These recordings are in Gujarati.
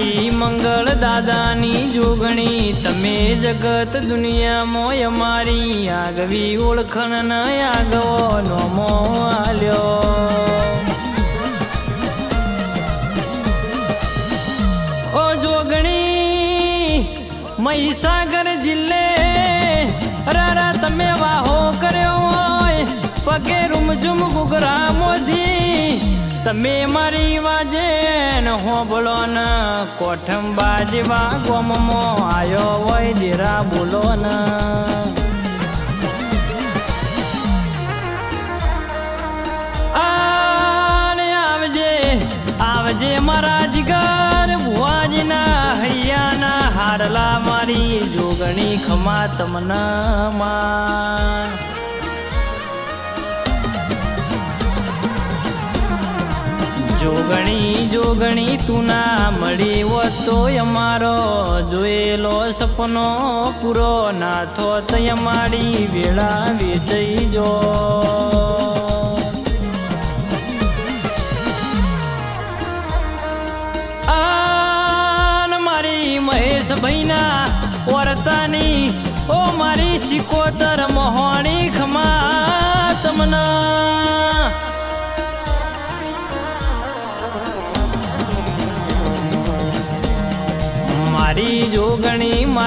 મારી મંગળ દાદાની જોગણી, તમે જગત દુનિયામાં અમારી આગવી ઓળખણ ન આગવો નોમો આલ્યો. ઓ જોગણી, મહીસાગર જિલ્લે, રારા તમે વાહો કર્યો હોય, પગે રૂમઝુમ ગુગરા મોધી તમે મારી વાજે હોબળો ન કોઠમ બાજવા ગોમમો આયો હોય દેરા બોલો ન આવજે આવજે મારા જીગર ભુવાજીના હૈયાના હારલા મારી જોગણી ખમા તમના માં જોગણી જોગણી તું ના મળી હોત તો અમારો જોયેલો સપનો પૂરો ના થોત અમારી વેળા વેચઈ જો. મારી મહેશ ભાઈના વર્તાની ઓ મારી શિકોતર મોહણી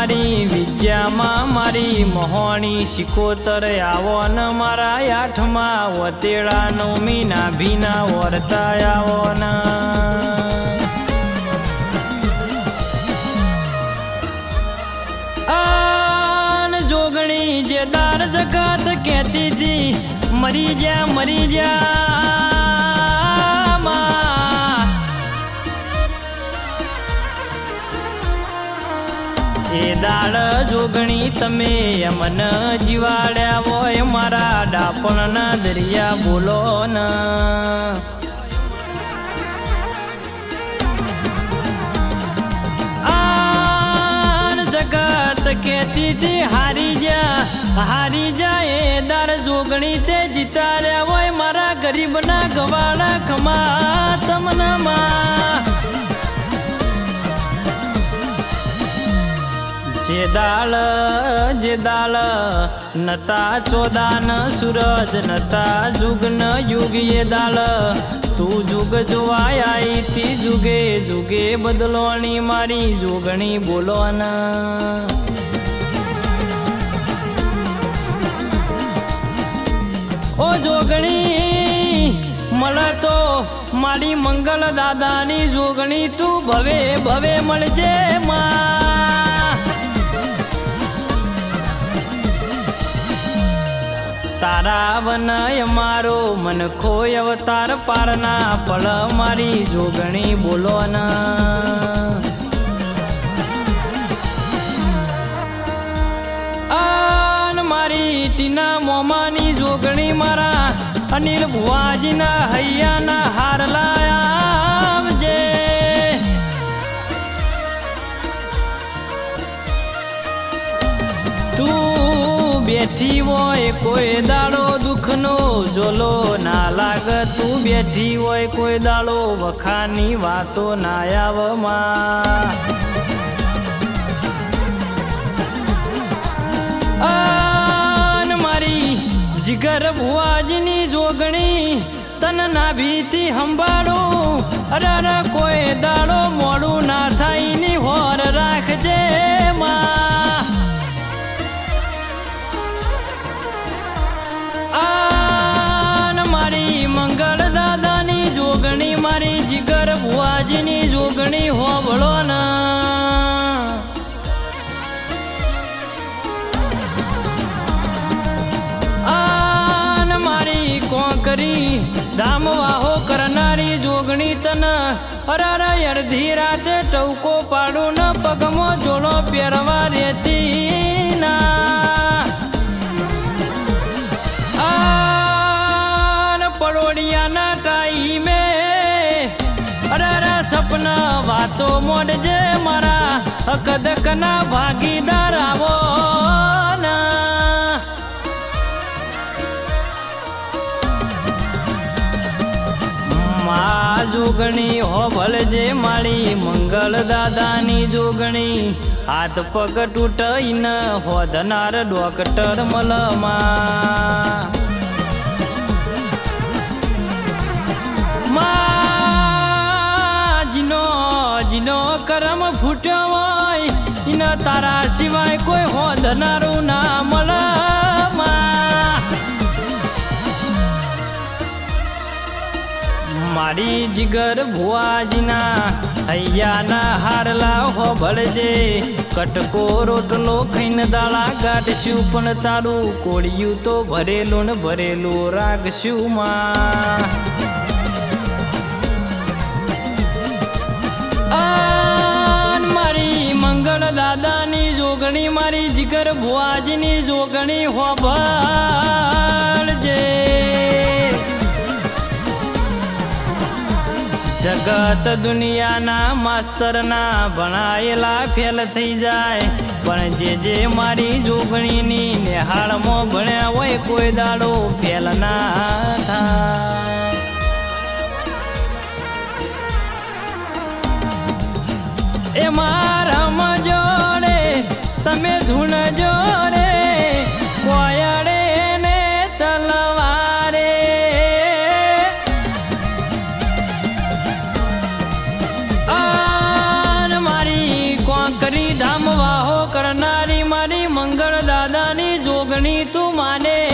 મારી વિદ્યામાં મારી મોહણી શિકોતર આવો ન મારા આઠમાં વતેડા નો મીના ભીના વર્તા આવો ન. જોગણી જે દાર જગત કહેતી હતી, મરી જા મરી જા દાળ જોગણી તમે અમન જીવાડ્યા હોય મારા ડાપણના દરિયા બોલો ના. કેતી હતી હારી જા હારી જા એ દાર જોગણી તે જીતાડ્યા હોય મારા ગરીબના ગવાડા ખમા તમના માં જે દાળ જે દાળ નતા ચોદાન સૂરજ, નતા જુગન યુગ એ દાળ તું જુગ જોવાય તી જુગે જુગે બદલોણી મારી જોગણી બોલો ઓ જોગણી, મળે તો મારી મંગલ દાદાની જોગણી તું ભવે ભવે મળજે માં. તારા વનય મારો મન ખોય અવતાર પારના પળ મારી જોગણી બોલો ન. મારી ટીના મોમાની જોગણી મારા અનિલ ભુવાજીના હૈયાના હારલા બેઠી હોય કોઈ દાડો દુઃખનો જોલો ના લાગ, તું બેઠી હોય કોઈ દાડો વખાની વાતો ના આવમાં. મારી જીગર ભુવાજીની જોગણી તન ના ભીતી સંભાળો. અરે કોઈ દાડો મોડું ના થાયની જોગણી હોબળો ના. આન મારી કોકરી ધામ વાહો કરનારી જોગણી તન. અરાર અડધી રાતે ટવકો પાડું ન પગમો જોડો પહેરવા રેતી ના. વાતો મોડજે મારા અકદકના ભાગીદાર આવો મા જોગણી હોભળ જે માળી, મંગલ દાદાની જોગણી. હાથ પગ તૂટઈન હોધનાર ડોક્ટર મલમાં. કરમ ફૂટ્યો હોય ઇન તારા સિવાય કોઈ હોધનારું ના મળે મારી જીગર ભુવાજીના હૈયાના હારલા હોભળજે કટકો રોટલો ખાઈને દાળા કાઢશું પણ તારું કોળિયું તો ભરેલું ને ભરેલું રાખશું માં. મારી જીગર ભુઆજની જોગણી હોભળજે. જગત દુનિયાના માસ્તરના ભણાયેલા ફેલ થઈ જાય. પણ જે જે મારી જોગણીની નિહાળમાં ભણ્યા હોય કોઈ દાડો ફેલ ના થાય. એ મારા ધૂણ જોડે કોયડે ને તલવારે. આન મારી કોંકરી ધામ વાહો કરનારી મારી મંગળ દાદાની જોગણી તું માને.